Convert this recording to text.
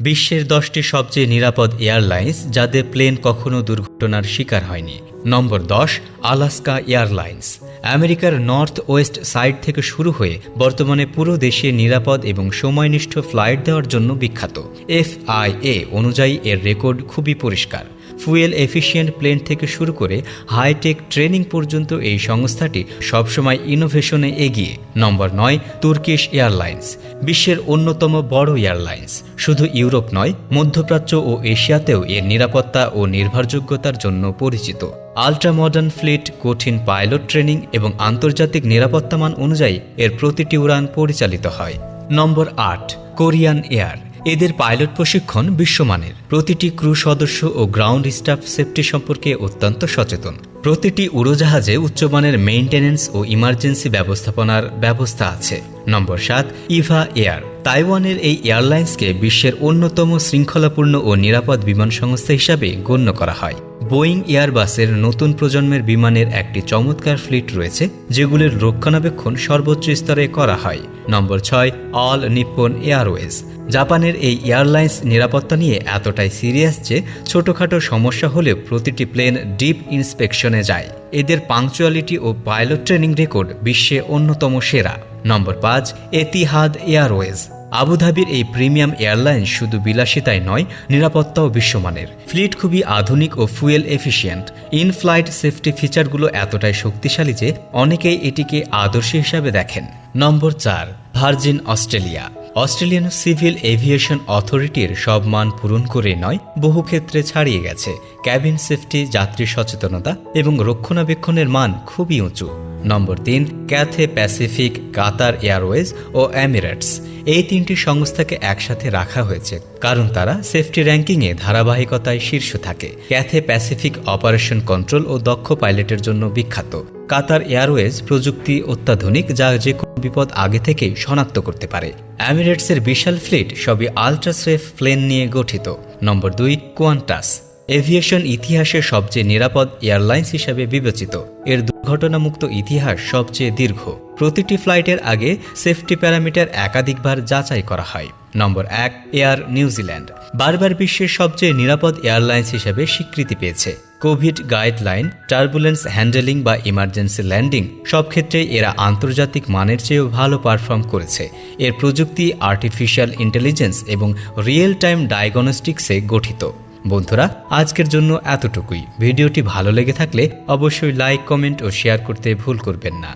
বিশ্বের দশটি সবচেয়ে নিরাপদ এয়ারলাইন্স যাদের প্লেন কখনো দুর্ঘটনার শিকার হয়নি। নম্বর দশ, আলাস্কা এয়ারলাইন্স। আমেরিকার নর্থ ওয়েস্ট সাইড থেকে শুরু হয়ে বর্তমানে পুরো দেশে নিরাপদ এবং সময়নিষ্ঠ ফ্লাইট দেওয়ার জন্য বিখ্যাত। এফআইএ অনুযায়ী এর রেকর্ড খুবই পরিষ্কার। ফুয়েল এফিশিয়েন্ট প্লেন থেকে শুরু করে হাইটেক ট্রেনিং পর্যন্ত এই সংস্থাটি সবসময় ইনোভেশনে এগিয়ে। নম্বর নয়, তুর্কিশ এয়ারলাইন্স, বিশ্বের অন্যতম বড় এয়ারলাইন্স। শুধু ইউরোপ নয়, মধ্যপ্রাচ্য ও এশিয়াতেও এর নিরাপত্তা ও নির্ভরযোগ্যতার জন্য পরিচিত। আল্ট্রা মডার্ন ফ্লিট, কঠিন পাইলট ট্রেনিং এবং আন্তর্জাতিক নিরাপত্তা মান অনুযায়ী এর প্রতিটি উড়ান পরিচালিত হয়। নম্বর আট, কোরিয়ান এয়ার। এদের পাইলট প্রশিক্ষণ বিশ্বমানের। প্রতিটি ক্রু সদস্য ও গ্রাউন্ড স্টাফ সেফটি সম্পর্কে অত্যন্ত সচেতন। প্রতিটি উড়োজাহাজে উচ্চমানের মেইনটেনেন্স ও ইমার্জেন্সি ব্যবস্থাপনার ব্যবস্থা আছে। নম্বর সাত, ইভা এয়ার। তাইওয়ানের এই এয়ারলাইন্সকে বিশ্বের অন্যতম শৃঙ্খলাপূর্ণ ও নিরাপদ বিমান সংস্থা হিসাবে গণ্য করা হয়। বোয়িং এয়ারবাসের নতুন প্রজন্মের বিমানের একটি চমৎকার ফ্লিট রয়েছে, যেগুলির রক্ষণাবেক্ষণ সর্বোচ্চ স্তরে করা হয়। নম্বর ছয়, অল নিপ্পন এয়ারওয়েজ। জাপানের এই এয়ারলাইন্স নিরাপত্তা নিয়ে এতটাই সিরিয়াস যে ছোটখাটো সমস্যা হলেও প্রতিটি প্লেন ডিপ ইন্সপেকশনে যায়। এদের পাংচুয়ালিটি ও পাইলট ট্রেনিং রেকর্ড বিশ্বে অন্যতম সেরা। নম্বর পাঁচ, এতিহাদ এয়ারওয়েজ। আবুধাবির এই প্রিমিয়াম এয়ারলাইন শুধু বিলাসিতায় নয়, নিরাপত্তাও বিশ্বমানের। ফ্লিট খুবই আধুনিক ও fuel efficient in flight safety ফিচারগুলো এতটাই শক্তিশালী যে অনেকেই এটিকে আদর্শ হিসাবে দেখেন। নম্বর চার, Virgin Australia. Australian civil aviation অথরিটির সব মান পূরণ করে নয়, বহু ক্ষেত্রে ছাড়িয়ে গেছে। ক্যাবিন সেফটি, যাত্রী সচেতনতা এবং রক্ষণাবেক্ষণের মান খুবই উঁচু। নম্বর তিন, ক্যাথে প্যাসিফিক, কাতার এয়ারওয়েজ ও এমিরেটস। এই তিনটি সংস্থাকে একসাথে রাখা হয়েছে, কারণ তারা সেফটি র্যাঙ্কিংয়ে ধারাবাহিকতায় শীর্ষ থাকে। ক্যাথে প্যাসিফিক অপারেশন কন্ট্রোল ও দক্ষ পাইলটের জন্য বিখ্যাত। কাতার এয়ারওয়েজ প্রযুক্তি অত্যাধুনিক যা যে কোনো বিপদ আগে থেকেই শনাক্ত করতে পারে। অ্যামিরেটসের বিশাল ফ্লিট সবই আলট্রাসেফ প্লেন নিয়ে গঠিত। নম্বর দুই কোয়ান্টাস এভিয়েশন ইতিহাসের সবচেয়ে নিরাপদ এয়ারলাইন্স হিসাবে বিবেচিত। এর দুর্ঘটনামুক্ত ইতিহাস সবচেয়ে দীর্ঘ। প্রতিটি ফ্লাইটের আগে সেফটি প্যারামিটার একাধিকবার যাচাই করা হয়। নম্বর এক এয়ার নিউজিল্যান্ড বারবার বিশ্বের সবচেয়ে নিরাপদ এয়ারলাইন্স হিসেবে স্বীকৃতি পেয়েছে। কোভিড গাইডলাইন, টার্বুলেন্স হ্যান্ডেলিং বা ইমার্জেন্সি ল্যান্ডিং সব ক্ষেত্রে এরা আন্তর্জাতিক মানের চেয়েও ভালো পারফর্ম করেছে। এর প্রযুক্তি আর্টিফিশিয়াল ইন্টেলিজেন্স এবং রিয়েল টাইম ডায়াগনস্টিক্সে গঠিত। বন্ধুরা, আজকের জন্য এতটুকুই। ভিডিওটি ভালো লেগে থাকলে অবশ্যই লাইক, কমেন্ট ও শেয়ার করতে ভুল করবেন না।